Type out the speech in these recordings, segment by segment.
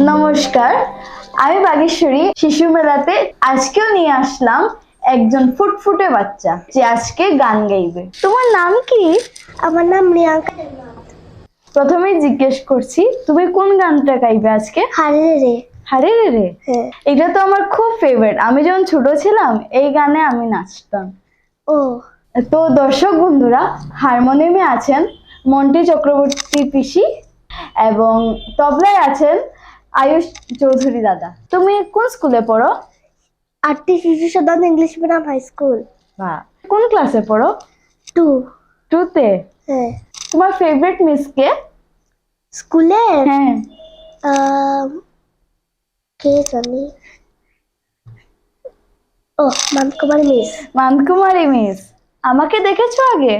নমস্কার আমি বাগেশ্বরী শিশু মেলাতে আজকেও নিয়ে আসলাম একজন ফুটফুটে বাচ্চা যে আজকে গান গাইবে। তোমার নাম কি? আমার নাম প্রিয়াঙ্কা প্রথমেই জিজ্ঞেস করছি তুমি কোন গানটা গাইবে আজকে? হারে রে হারে রে রে? হ্যাঁ। এটা তো আমার খুব ফেভারিট আমি যখন ছোট ছিলাম এই গানে আমি নাচতাম। ও। তো দর্শক বন্ধুরা হারমোনিয়ামে আছেন মন্টি চক্রবর্তী পিসি এবং তবলায় আছেন আয়ুষ চৌধুরী দাদা। তুমি কোন স্কুলে পড়ো? আটটি শিশু সদন ইংলিশ মিডিয়াম হাই স্কুল বা কোন ক্লাসে পড়ো? টু টুতে হ্যাঁ। তোমার ফেভারিট মিস কে? স্কুলে হ্যাঁ। কে জানি? ও মানকুমার মিস মানকুমারী মিস আমাকে দেখেছ আগে?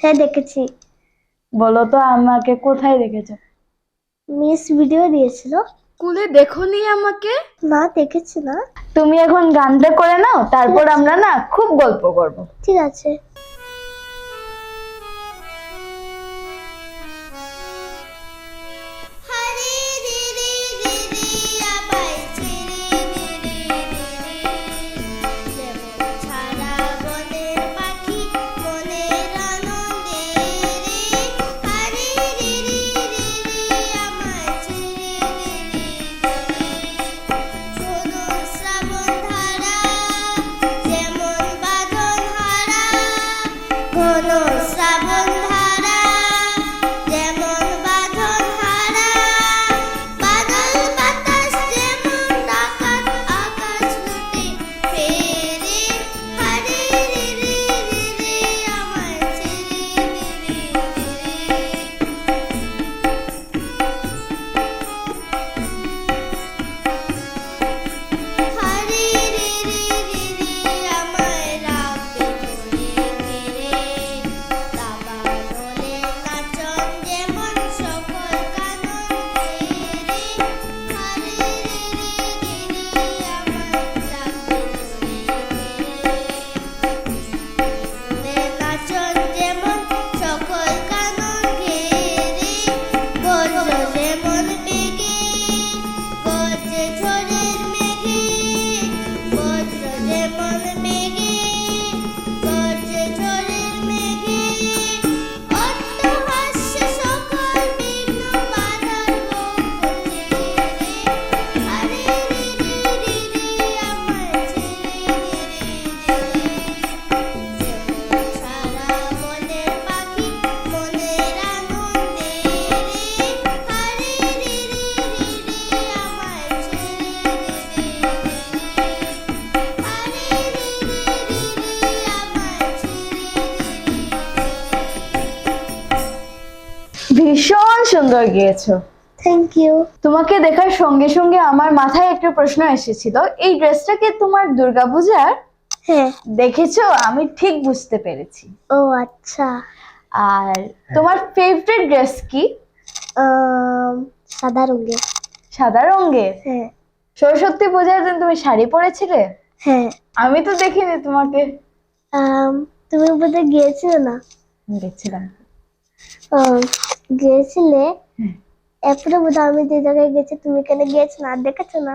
হ্যাঁ দেখেছি। বলো তো আমাকে কোথায় দেখেছ? মিস ভিডিও দিয়েছিল। স্কুলে দেখোনি আমাকে? না দেখেছি না। তুমি এখন গানটা করে নাও তারপর আমরা না খুব গল্প করব। ঠিক আছে। ভীষণ সুন্দর গিয়েছো। থ্যাংক ইউ তোমাকে দেখার সঙ্গে সঙ্গে আমার মাথায় একটা প্রশ্ন এসেছিল এই ড্রেসটা কি তোমার দুর্গাপূজার? হ্যাঁ। দেখেছ? আমি ঠিক বুঝতে পেরেছি। ও আচ্ছা। আর তোমার ফেভারিট ড্রেস কি? সাদা রঙের। সাদা রঙের? হ্যাঁ। সরস্বতী পূজার দিন তুমি শাড়ি পরেছিলে? হ্যাঁ। আমি তো দেখিনি তোমাকে। তুমি বোধহয় গিয়েছিলে না? আম, গিয়েছিলে। এরপরে বোধহয় আমি যে জায়গায় গেছি তুমি কেন গিয়েছো না দেখেছ না?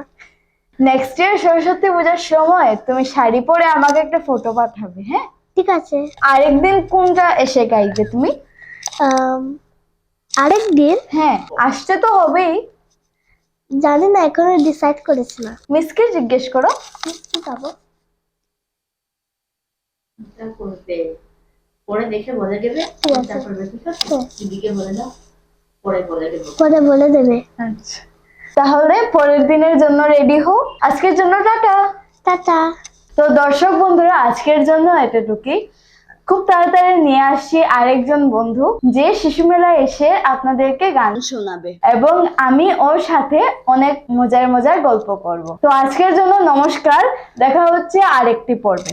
নেক্সট ইয়ার সরস্বতী পূজার সময় তুমি শাড়ি পরে আমাকে একটা ফটো পাঠাবে হ্যাঁ? ঠিক আছে। আরেকদিন কোনটা এসে গাইবে তুমি? আম, আরেক দিন হ্যাঁ আসতে তো হবেই। জানি না এখনও ডিসাইড করেছি না। মিসকে জিজ্ঞেস করো। কি পাবো এটা করবে পরে দেখে বলে দেবে তারপর ঠিক আছে। দিদিকে বলে দাও পরে বলে দেবো। পরে বলে দেবে। আচ্ছা। তাহলে পরের দিনের জন্য রেডি হও। আজকের জন্য টাটা। টাটা। তো দর্শক বন্ধুরা আজকের জন্য এতটুকুই। খুব তাড়াতাড়ি নিয়ে আসছি আরেকজন বন্ধু যে শিশু মেলায় এসে আপনাদেরকে গান শোনাবে। এবং আমি ওর সাথে অনেক মজার মজার গল্প করব। তো আজকের জন্য নমস্কার। দেখা হচ্ছে আরেকটি পর্বে।